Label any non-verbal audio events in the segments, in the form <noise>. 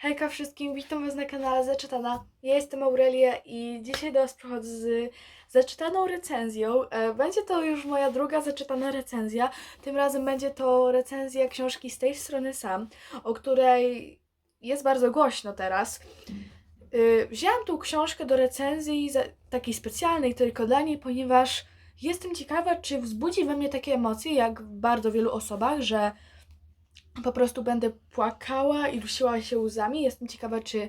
Hejka wszystkim, witam Was na kanale Zaczytana. Ja jestem Aurelia i dzisiaj do Was przychodzę z zaczytaną recenzją. E, Będzie to już moja druga zaczytana recenzja. Tym razem będzie to recenzja książki z tej strony sam, o której jest bardzo głośno teraz. E, Wzięłam tą książkę do recenzji takiej specjalnej tylko dla niej, ponieważ jestem ciekawa, czy wzbudzi we mnie takie emocje, jak w bardzo wielu osobach, że po prostu będę płakała i dusiła się łzami. Jestem ciekawa, czy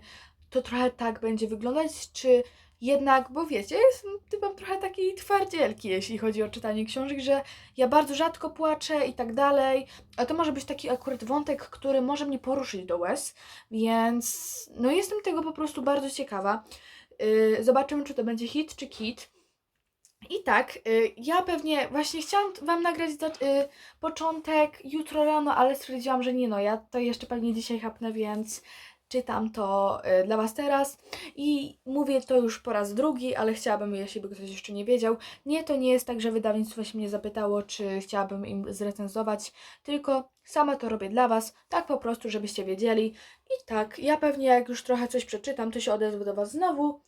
to trochę tak będzie wyglądać, czy jednak, bo wiecie, jestem typem trochę takiej twardzielki, jeśli chodzi o czytanie książek, że ja bardzo rzadko płaczę i tak dalej, a to może być taki akurat wątek, który może mnie poruszyć do łez, więc no jestem tego po prostu bardzo ciekawa. Yy, zobaczymy, czy to będzie hit, czy kit. I tak, y, ja pewnie właśnie chciałam Wam nagrać za, y, początek jutro rano, ale stwierdziłam, że nie no, ja to jeszcze pewnie dzisiaj chapnę, więc czytam to y, dla Was teraz i mówię to już po raz drugi, ale chciałabym, jeśli by ktoś jeszcze nie wiedział, nie, to nie jest tak, że wydawnictwo się mnie zapytało, czy chciałabym im zrecenzować, tylko sama to robię dla Was, tak po prostu, żebyście wiedzieli. I tak, ja pewnie jak już trochę coś przeczytam, to się odezwę do Was znowu.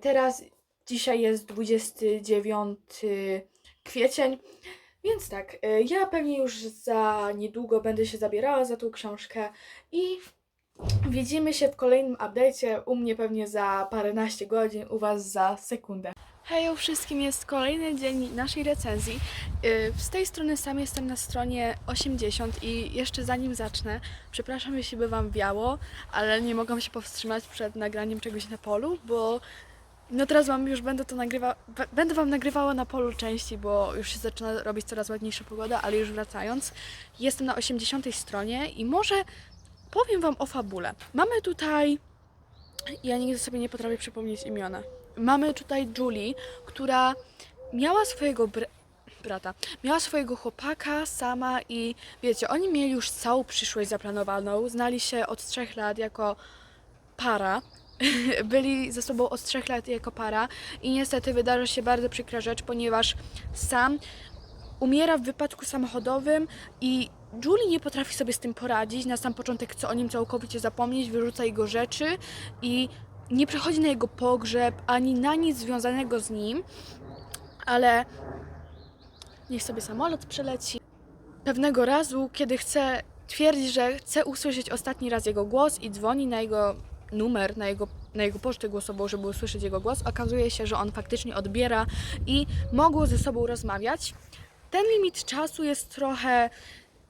Teraz Dzisiaj jest 29 kwiecień, więc tak, y, ja pewnie już za niedługo będę się zabierała za tą książkę i widzimy się w kolejnym update'cie, u mnie pewnie za paręnaście godzin, u Was za sekundę. Hejo wszystkim, jest kolejny dzień naszej recenzji. Y, Z tej strony sam jestem na stronie 80 i jeszcze zanim zacznę, przepraszam jeśli by Wam wiało, ale nie mogłam się powstrzymać przed nagraniem czegoś na polu, bo no teraz wam już będę to nagrywa, będę wam nagrywała na polu częściej, bo już się zaczyna robić coraz ładniejsza pogoda, ale już wracając, jestem na 80 stronie i może powiem wam o fabule. Mamy tutaj, ja nigdy sobie nie potrafię przypomnieć imiona. Mamy tutaj Julie, która miała swojego br- brata, miała swojego chłopaka sama i wiecie, oni mieli już całą przyszłość zaplanowaną, znali się od trzech lat jako para, <laughs> byli ze sobą od trzech lat jako para i niestety wydarza się bardzo przykra rzecz, ponieważ sam umiera w wypadku samochodowym i Julie nie potrafi sobie z tym poradzić. Na sam początek chce o nim całkowicie zapomnieć, wyrzuca jego rzeczy i nie przychodzi na jego pogrzeb ani na nic związanego z nim, ale niech sobie samolot przeleci. Pewnego razu, kiedy chce, twierdzi, że chce usłyszeć ostatni raz jego głos i dzwoni na jego numer, na jego, na jego pocztę głosową, żeby usłyszeć jego głos, okazuje się, że on faktycznie odbiera i mogą ze sobą rozmawiać. Ten limit czasu jest trochę,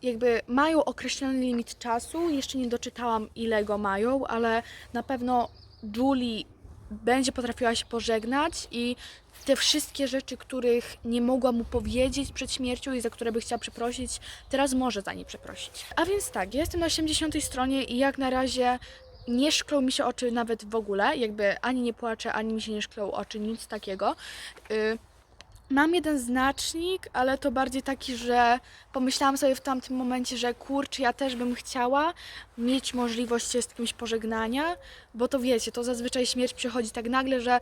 jakby mają określony limit czasu, jeszcze nie doczytałam ile go mają, ale na pewno Julie będzie potrafiła się pożegnać i te wszystkie rzeczy, których nie mogła mu powiedzieć przed śmiercią i za które by chciała przeprosić, teraz może za nie przeprosić. A więc tak, ja jestem na 80 stronie i jak na razie nie szklą mi się oczy nawet w ogóle, jakby ani nie płaczę, ani mi się nie szklą oczy, nic takiego. Y, Mam jeden znacznik, ale to bardziej taki, że pomyślałam sobie w tamtym momencie, że kurczę, ja też bym chciała mieć możliwość się z kimś pożegnania, bo to wiecie, to zazwyczaj śmierć przychodzi tak nagle, że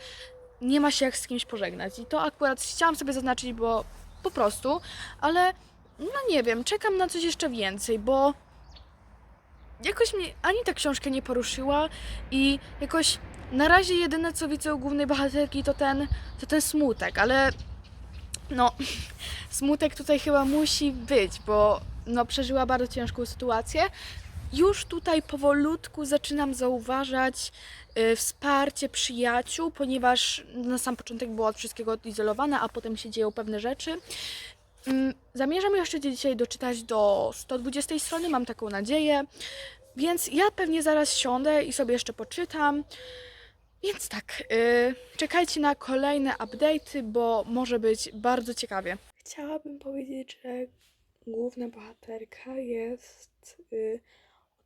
nie ma się jak z kimś pożegnać. I to akurat chciałam sobie zaznaczyć, bo po prostu, ale no nie wiem, czekam na coś jeszcze więcej, bo jakoś mnie ani ta książka nie poruszyła i jakoś na razie jedyne co widzę u głównej bohaterki to ten, to ten smutek, ale no <laughs> smutek tutaj chyba musi być, bo no przeżyła bardzo ciężką sytuację. Już tutaj powolutku zaczynam zauważać y, wsparcie przyjaciół, ponieważ na sam początek była od wszystkiego odizolowana, a potem się dzieją pewne rzeczy. Mm, Zamierzam jeszcze dzisiaj doczytać do 120 strony, mam taką nadzieję. Więc ja pewnie zaraz siądę i sobie jeszcze poczytam. Więc tak, yy, czekajcie na kolejne update'y, bo może być bardzo ciekawie. Chciałabym powiedzieć, że główna bohaterka jest yy,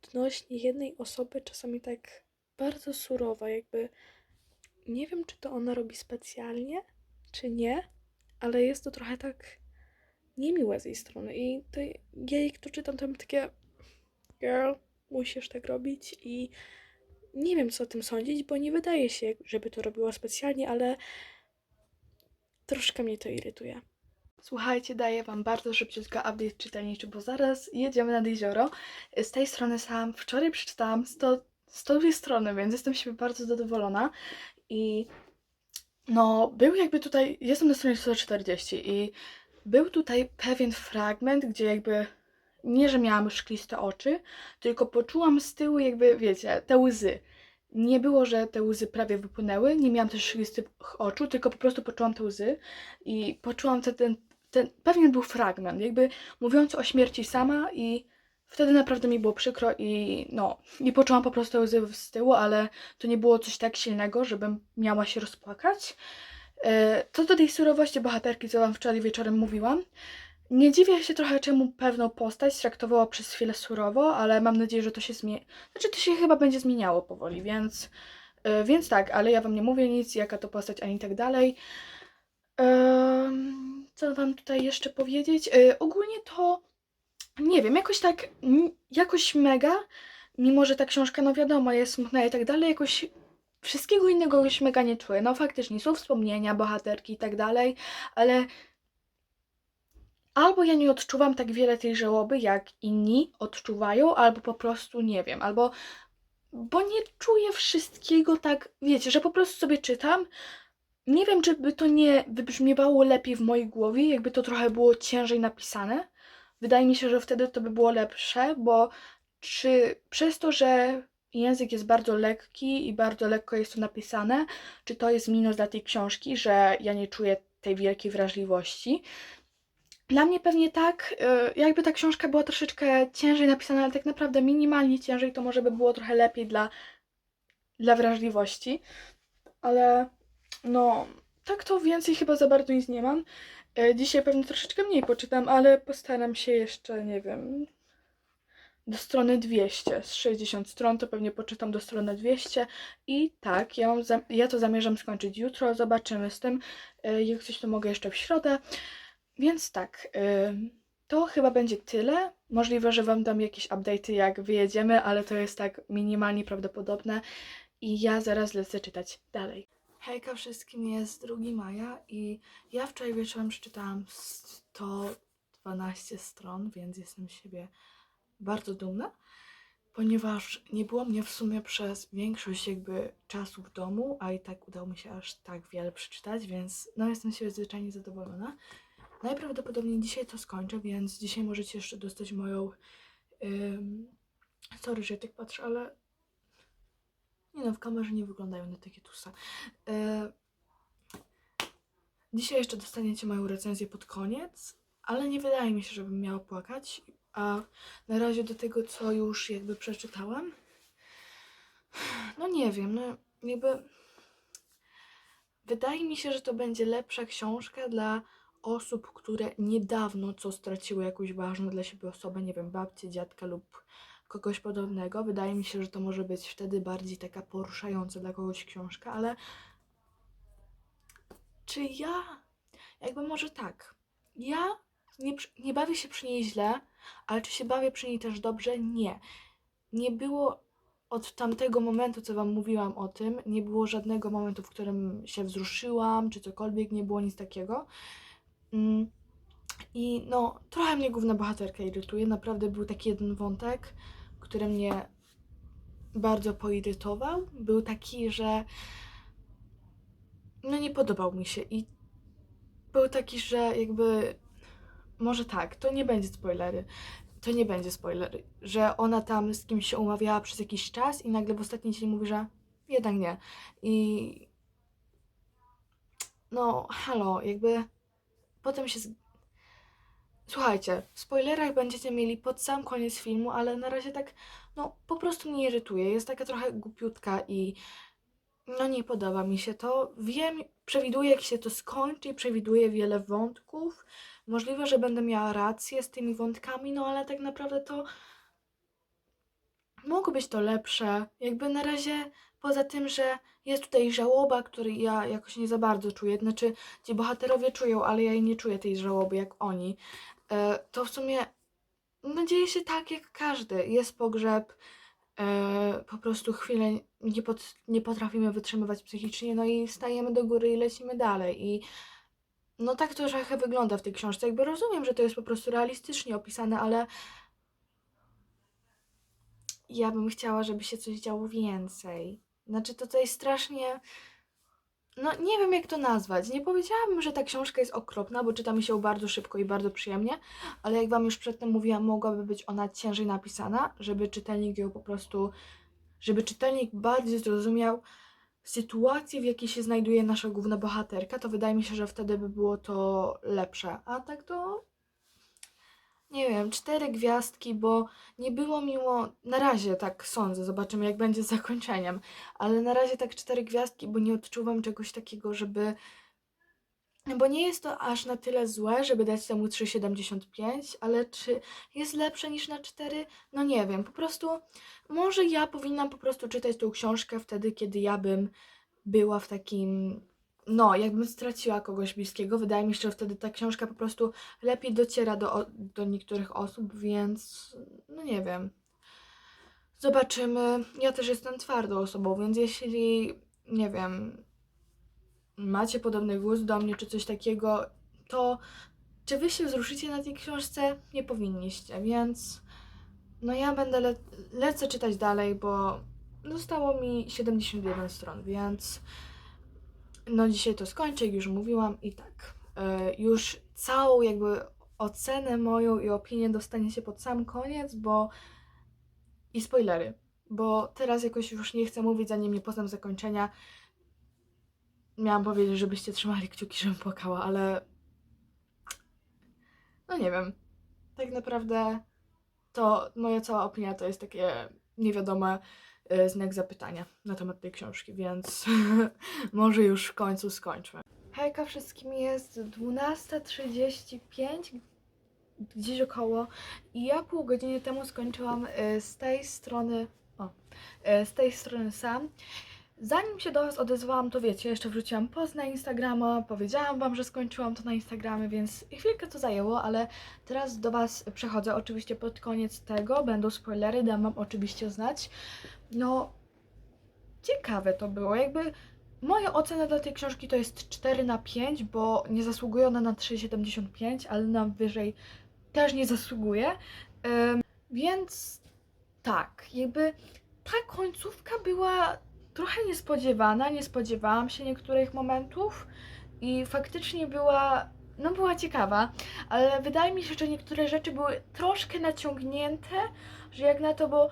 odnośnie jednej osoby czasami tak bardzo surowa, jakby nie wiem, czy to ona robi specjalnie, czy nie, ale jest to trochę tak niemiłe z jej strony. I to ja jak to czytam, to mam takie girl, musisz tak robić i nie wiem, co o tym sądzić, bo nie wydaje się, żeby to robiła specjalnie, ale troszkę mnie to irytuje. Słuchajcie, daję Wam bardzo szybciutko update czytelniczy, bo zaraz jedziemy nad jezioro. Z tej strony sam wczoraj przeczytałam 100, 102 strony, więc jestem siebie bardzo zadowolona. I no, był jakby tutaj, jestem na stronie 140 i był tutaj pewien fragment, gdzie jakby nie, że miałam szkliste oczy, tylko poczułam z tyłu jakby, wiecie, te łzy. Nie było, że te łzy prawie wypłynęły, nie miałam też szklistych oczu, tylko po prostu poczułam te łzy i poczułam ten, ten, ten pewien był fragment, jakby mówiąc o śmierci sama i wtedy naprawdę mi było przykro i no, i poczułam po prostu łzy z tyłu, ale to nie było coś tak silnego, żebym miała się rozpłakać. E, Co do tej surowości bohaterki, co wam wczoraj wieczorem mówiłam, nie dziwię się trochę, czemu pewną postać traktowała przez chwilę surowo, ale mam nadzieję, że to się zmieni. Znaczy, to się chyba będzie zmieniało powoli, więc. e, Więc tak, ale ja wam nie mówię nic, jaka to postać, ani tak dalej. Co wam tutaj jeszcze powiedzieć? E, Ogólnie to. Nie wiem, jakoś tak. Jakoś mega. Mimo, że ta książka, no wiadomo, jest smutna i tak dalej, jakoś wszystkiego innego już mega nie czuję. No faktycznie są wspomnienia, bohaterki i tak dalej, ale albo ja nie odczuwam tak wiele tej żałoby, jak inni odczuwają, albo po prostu nie wiem, albo bo nie czuję wszystkiego tak, wiecie, że po prostu sobie czytam. Nie wiem, czy by to nie wybrzmiewało lepiej w mojej głowie, jakby to trochę było ciężej napisane. Wydaje mi się, że wtedy to by było lepsze, bo czy przez to, że język jest bardzo lekki i bardzo lekko jest to napisane, czy to jest minus dla tej książki, że ja nie czuję tej wielkiej wrażliwości? Dla mnie pewnie tak, y, jakby ta książka była troszeczkę ciężej napisana, ale tak naprawdę minimalnie ciężej, to może by było trochę lepiej dla, dla wrażliwości. Ale no, tak to więcej chyba za bardzo nic nie mam. Y, Dzisiaj pewnie troszeczkę mniej poczytam, ale postaram się jeszcze, nie wiem, do strony 200. Z 60 stron to pewnie poczytam do strony 200. I tak, ja, mam ja to zamierzam skończyć jutro. Zobaczymy z tym. Y, Jak coś to mogę jeszcze w środę. Więc tak, ym, to chyba będzie tyle. Możliwe, że Wam dam jakieś update'y, jak wyjedziemy, ale to jest tak minimalnie prawdopodobne. I ja zaraz lecę czytać dalej. Hejka wszystkim, jest 2 maja i ja wczoraj wieczorem przeczytałam 112 stron, więc jestem siebie bardzo dumna, ponieważ nie było mnie w sumie przez większość jakby czasu w domu, a i tak udało mi się aż tak wiele przeczytać, więc no jestem siebie zwyczajnie zadowolona. Najprawdopodobniej dzisiaj to skończę, więc dzisiaj możecie jeszcze dostać moją. Ym, sorry, że tak patrzę, ale. Nie no, w kamerze nie wyglądają na takie tusa. Yy, dzisiaj jeszcze dostaniecie moją recenzję pod koniec, ale nie wydaje mi się, żebym miała płakać. A na razie do tego, co już jakby przeczytałam. No nie wiem, no jakby. Wydaje mi się, że to będzie lepsza książka dla osób, które niedawno co straciły jakąś ważną dla siebie osobę, nie wiem, babcię, dziadka lub kogoś podobnego. Wydaje mi się, że to może być wtedy bardziej taka poruszająca dla kogoś książka, ale czy ja, jakby może tak, ja nie, nie bawię się przy niej źle, ale czy się bawię przy niej też dobrze? Nie. Nie było od tamtego momentu, co Wam mówiłam o tym, nie było żadnego momentu, w którym się wzruszyłam, czy cokolwiek, nie było nic takiego. Mm. I no, trochę mnie główna bohaterka irytuje. Naprawdę był taki jeden wątek, który mnie bardzo poirytował. Był taki, że no nie podobał mi się i był taki, że jakby może tak, to nie będzie spoilery. To nie będzie spoiler, że ona tam z kimś się umawiała przez jakiś czas i nagle w ostatniej chwili mówi, że jednak nie. I no, halo, jakby potem się. Z... Słuchajcie, w spoilerach będziecie mieli pod sam koniec filmu, ale na razie tak, no, po prostu mnie irytuje. Jest taka trochę głupiutka i no nie podoba mi się to. Wiem, przewiduję jak się to skończy przewiduję wiele wątków. Możliwe, że będę miała rację z tymi wątkami, no ale tak naprawdę to mogło być to lepsze. Jakby na razie, poza tym, że jest tutaj żałoba, której ja jakoś nie za bardzo czuję, znaczy ci bohaterowie czują, ale ja jej nie czuję tej żałoby jak oni, e, to w sumie no, dzieje się tak jak każdy. Jest pogrzeb, e, po prostu chwilę nie, pot, nie potrafimy wytrzymywać psychicznie, no i stajemy do góry i lecimy dalej. I no tak to trochę wygląda w tej książce. Jakby rozumiem, że to jest po prostu realistycznie opisane, ale ja bym chciała, żeby się coś działo więcej. Znaczy, to tutaj strasznie. No, nie wiem jak to nazwać. Nie powiedziałabym, że ta książka jest okropna, bo czyta mi się bardzo szybko i bardzo przyjemnie, ale jak Wam już przedtem mówiłam, mogłaby być ona ciężej napisana, żeby czytelnik ją po prostu. żeby czytelnik bardziej zrozumiał sytuację, w jakiej się znajduje nasza główna bohaterka, to wydaje mi się, że wtedy by było to lepsze. A tak to. Nie wiem, cztery gwiazdki, bo nie było miło. Na razie tak sądzę, zobaczymy jak będzie z zakończeniem. Ale na razie tak cztery gwiazdki, bo nie odczuwam czegoś takiego, żeby. Bo nie jest to aż na tyle złe, żeby dać temu 3,75, ale czy jest lepsze niż na 4? No nie wiem, po prostu może ja powinnam po prostu czytać tą książkę wtedy, kiedy ja bym była w takim. No, jakbym straciła kogoś bliskiego. Wydaje mi się, że wtedy ta książka po prostu lepiej dociera do, do niektórych osób, więc no nie wiem. Zobaczymy. Ja też jestem twardą osobą, więc jeśli nie wiem, macie podobny gust do mnie czy coś takiego, to czy wy się wzruszycie na tej książce? Nie powinniście, więc no ja będę le- lecę czytać dalej, bo zostało mi 71 stron, więc no dzisiaj to skończę, jak już mówiłam i tak. e, już całą jakby ocenę moją i opinię dostaniecie pod sam koniec, bo i spoilery, bo teraz jakoś już nie chcę mówić, zanim nie poznam zakończenia. Miałam powiedzieć, żebyście trzymali kciuki, żebym płakała, ale no nie wiem. Tak naprawdę to moja cała opinia to jest takie niewiadome e, znak zapytania na temat tej książki, więc <laughs> może już w końcu skończmy. Hejka wszystkim, jest 12.35, gdzieś około i ja pół godziny temu skończyłam e, z tej strony, o, e, z tej strony sam. Zanim się do Was odezwałam, to wiecie, jeszcze wrzuciłam post na Instagrama, powiedziałam Wam, że skończyłam to na Instagramie, więc chwilkę to zajęło, ale teraz do Was przechodzę. Oczywiście pod koniec tego będą spoilery, dam Wam oczywiście znać. No, ciekawe to było, jakby moja ocena dla tej książki to jest 4 na 5, bo nie zasługuje ona na 3,75, ale na wyżej też nie zasługuje. Ym, więc tak, jakby ta końcówka była trochę niespodziewana, nie spodziewałam się niektórych momentów i faktycznie była, no była ciekawa, ale wydaje mi się, że niektóre rzeczy były troszkę naciągnięte, że jak na to, bo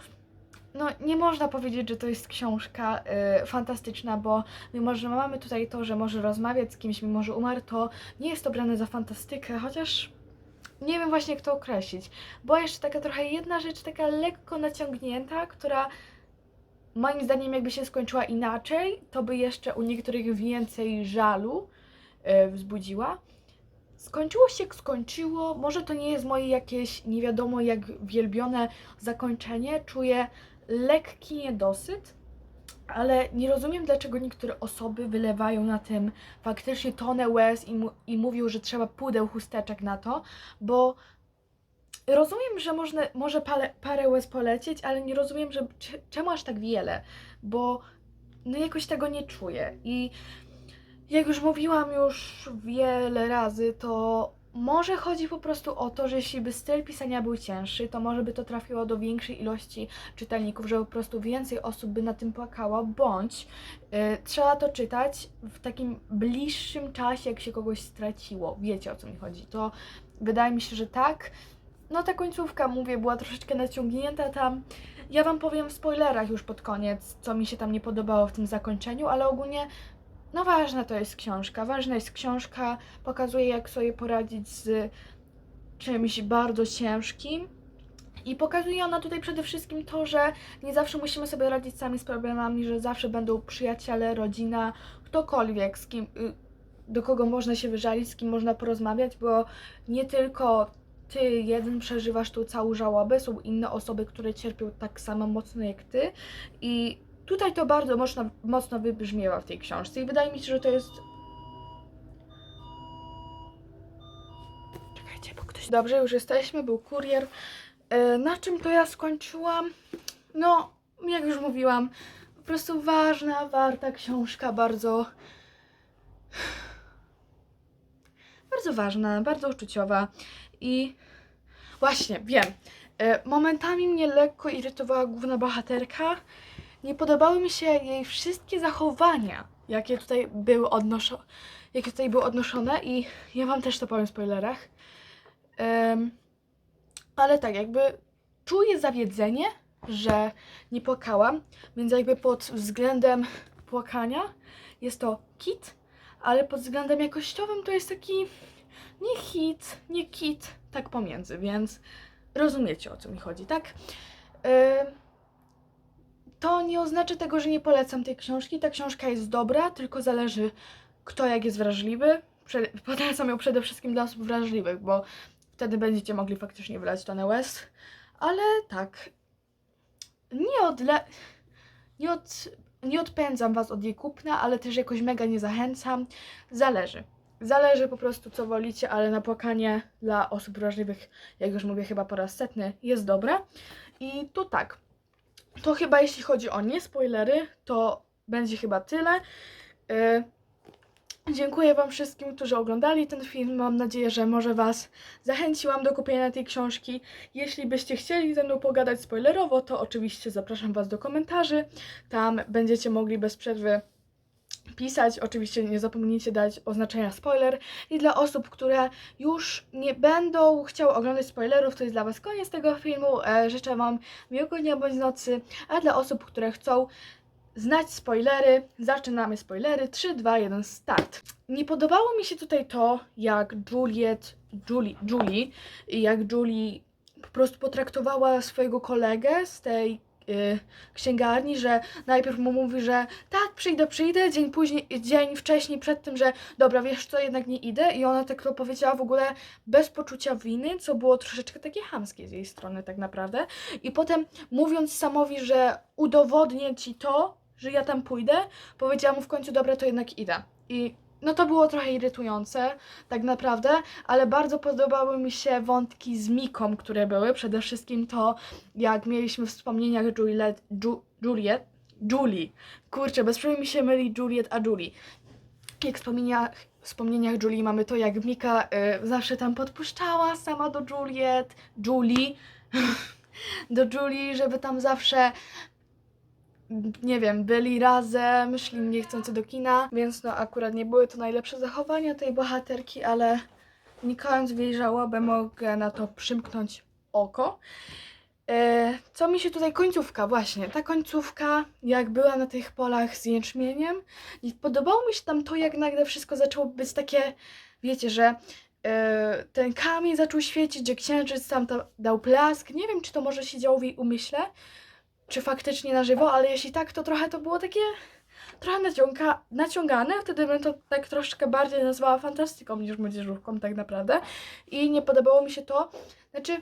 no nie można powiedzieć, że to jest książka y, fantastyczna, bo mimo, że mamy tutaj to, że może rozmawiać z kimś, mimo, że umarł, to nie jest to brane za fantastykę, chociaż nie wiem właśnie jak to określić. Była jeszcze taka trochę jedna rzecz, taka lekko naciągnięta, która moim zdaniem jakby się skończyła inaczej, to by jeszcze u niektórych więcej żalu e, wzbudziła. Skończyło się skończyło, może to nie jest moje jakieś nie wiadomo jak wielbione zakończenie, czuję lekki niedosyt, ale nie rozumiem dlaczego niektóre osoby wylewają na tym faktycznie tonę łez i, mu- i mówią, że trzeba pudeł chusteczek na to, bo rozumiem, że można, może parę, parę łez polecieć, ale nie rozumiem, że cze- czemu aż tak wiele, bo no jakoś tego nie czuję i jak już mówiłam już wiele razy, to może chodzi po prostu o to, że jeśli by styl pisania był cięższy, to może by to trafiło do większej ilości czytelników, że po prostu więcej osób by na tym płakało, bądź y, trzeba to czytać w takim bliższym czasie, jak się kogoś straciło. Wiecie o co mi chodzi. To wydaje mi się, że tak. No ta końcówka, mówię, była troszeczkę naciągnięta tam. Ja wam powiem w spoilerach już pod koniec, co mi się tam nie podobało w tym zakończeniu, ale ogólnie no ważna to jest książka. Ważna jest książka, pokazuje jak sobie poradzić z czymś bardzo ciężkim. I pokazuje ona tutaj przede wszystkim to, że nie zawsze musimy sobie radzić sami z problemami, że zawsze będą przyjaciele, rodzina, ktokolwiek, z kim, y, do kogo można się wyżalić, z kim można porozmawiać, bo nie tylko ty jeden przeżywasz tą całą żałobę, są inne osoby, które cierpią tak samo mocno jak ty i tutaj to bardzo mocno, mocno wybrzmiewa w tej książce i wydaje mi się, że to jest... Czekajcie, bo ktoś... Dobrze, już jesteśmy, był kurier. E, Na czym to ja skończyłam? No, jak już mówiłam, po prostu ważna, warta książka, bardzo... Bardzo ważna, bardzo uczuciowa i właśnie, wiem. E, Momentami mnie lekko irytowała główna bohaterka. Nie podobały mi się jej wszystkie zachowania, jakie tutaj były odnoszone, jakie tutaj były odnoszone i ja wam też to powiem w spoilerach. Em, ale tak, jakby czuję zawiedzenie, że nie płakałam, więc jakby pod względem płakania jest to kit, ale pod względem jakościowym to jest taki nie hit, nie kit, tak pomiędzy, więc rozumiecie o co mi chodzi, tak? Em, to nie oznacza tego, że nie polecam tej książki. Ta książka jest dobra, tylko zależy kto jak jest wrażliwy. <laughs> Polecam ją przede wszystkim dla osób wrażliwych, bo wtedy będziecie mogli faktycznie wylać to na łez. Ale tak, nie odle... Nie, od... nie odpędzam was od jej kupna, ale też jakoś mega nie zachęcam. Zależy. Zależy po prostu co wolicie, ale na płakanie dla osób wrażliwych, jak już mówię chyba po raz setny, jest dobre. I tu tak, to chyba jeśli chodzi o nie spoilery, to będzie chyba tyle. Y, Dziękuję Wam wszystkim, którzy oglądali ten film. Mam nadzieję, że może Was zachęciłam do kupienia tej książki. Jeśli byście chcieli ze mną pogadać spoilerowo, to oczywiście zapraszam Was do komentarzy. Tam będziecie mogli bez przerwy pisać. Oczywiście nie zapomnijcie dać oznaczenia spoiler. I dla osób, które już nie będą chciały oglądać spoilerów, to jest dla Was koniec tego filmu. E, życzę Wam miłego dnia bądź nocy. A dla osób, które chcą znać spoilery, zaczynamy spoilery. 3, 2, 1, start. Nie podobało mi się tutaj to, jak Juliet, Julie, Julie, jak Julie po prostu potraktowała swojego kolegę z tej y, księgarni, że najpierw mu mówi, że tak, przyjdę, przyjdę, dzień później, dzień wcześniej przed tym, że dobra, wiesz co, jednak nie idę. I ona tak to powiedziała w ogóle bez poczucia winy, co było troszeczkę takie chamskie z jej strony tak naprawdę. I potem mówiąc Samowi, że udowodnię ci to, że ja tam pójdę, powiedziała mu w końcu, dobra, to jednak idę. I no to było trochę irytujące, tak naprawdę, ale bardzo podobały mi się wątki z Miką, które były. Przede wszystkim to, jak mieliśmy w wspomnieniach Juliet, Ju, Juliet, Julie. Kurczę, bez przerwy mi się myli Juliet a Julie. Jak wspomnieniach, wspomnieniach Julie mamy to, jak Mika y, zawsze tam podpuszczała sama do Juliet, Julie, <laughs> do Julie, żeby tam zawsze nie wiem, byli razem, szli niechcący do kina, więc no akurat nie były to najlepsze zachowania tej bohaterki, ale wnikając w jej żałobę mogę na to przymknąć oko. E, co mi się tutaj końcówka, właśnie, ta końcówka, jak była na tych polach z jęczmieniem. I podobało mi się tam to, jak nagle wszystko zaczęło być takie, wiecie, że e, ten kamień zaczął świecić, że księżyc tam ta, dał blask, nie wiem, czy to może się działo w jej umyśle, czy faktycznie na żywo, ale jeśli tak, to trochę to było takie trochę naciąga, naciągane, wtedy bym to tak troszkę bardziej nazwała fantastyką niż młodzieżówką tak naprawdę. I nie podobało mi się to, znaczy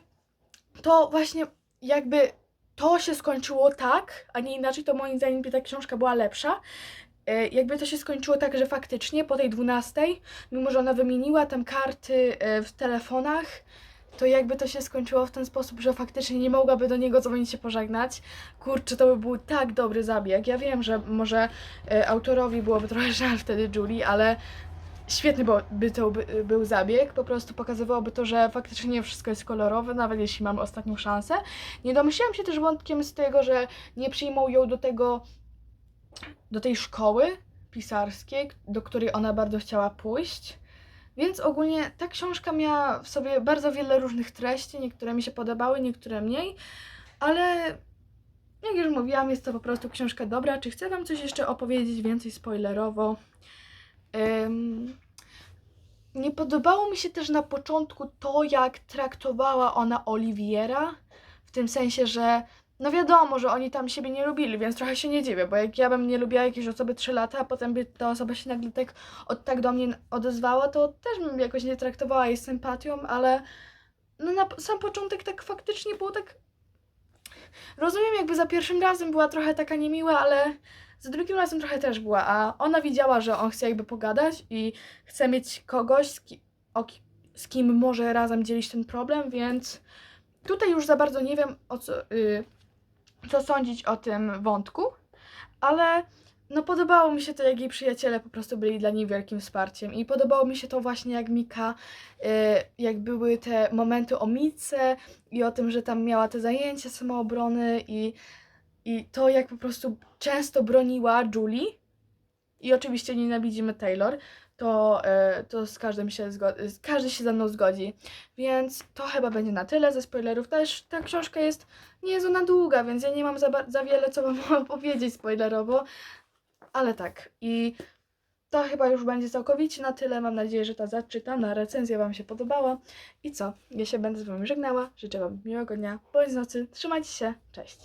to właśnie jakby to się skończyło tak, a nie inaczej, to moim zdaniem by ta książka była lepsza. E, Jakby to się skończyło tak, że faktycznie po tej 12, mimo że ona wymieniła tam karty e, w telefonach, to jakby to się skończyło w ten sposób, że faktycznie nie mogłaby do niego dzwonić się pożegnać. Kurczę, to by był tak dobry zabieg. Ja wiem, że może e, autorowi byłoby trochę <laughs> żal wtedy Julie, ale świetny by to by, był zabieg. Po prostu pokazywałoby to, że faktycznie nie wszystko jest kolorowe, nawet jeśli mamy ostatnią szansę. Nie domyślałam się też wątkiem z tego, że nie przyjmą ją do tego, do tej szkoły pisarskiej, do której ona bardzo chciała pójść. Więc ogólnie ta książka miała w sobie bardzo wiele różnych treści, niektóre mi się podobały, niektóre mniej, ale jak już mówiłam, jest to po prostu książka dobra. Czy chcę Wam coś jeszcze opowiedzieć więcej spoilerowo? Ym, nie podobało mi się też na początku to, jak traktowała ona Oliwiera, w tym sensie, że no wiadomo, że oni tam siebie nie lubili, więc trochę się nie dziwię, bo jak ja bym nie lubiła jakiejś osoby 3 lata, a potem by ta osoba się nagle tak, od, tak do mnie odezwała, to też bym jakoś nie traktowała jej sympatią, ale no na sam początek tak faktycznie było tak... Rozumiem, jakby za pierwszym razem była trochę taka niemiła, ale za drugim razem trochę też była, a ona widziała, że on chce jakby pogadać i chce mieć kogoś, z, ki- ki- z kim może razem dzielić ten problem, więc tutaj już za bardzo nie wiem, o co, y, co sądzić o tym wątku, ale no podobało mi się to, jak jej przyjaciele po prostu byli dla niej wielkim wsparciem. I podobało mi się to właśnie, jak Mika, y, jak były te momenty o Mice i o tym, że tam miała te zajęcia samoobrony i, i to, jak po prostu często broniła Julie. I oczywiście nienawidzimy Taylor. To, y, to z każdym się zgo- z- każdy się ze mną zgodzi. Więc to chyba będzie na tyle ze spoilerów. Też ta książka jest nie jest ona długa, więc ja nie mam za, za wiele, co wam <laughs> powiedzieć spoilerowo. Ale tak. I to chyba już będzie całkowicie na tyle. Mam nadzieję, że ta zaczytana recenzja Wam się podobała. I co? Ja się będę z Wami żegnała. Życzę Wam miłego dnia, bądź nocy. Trzymajcie się. Cześć.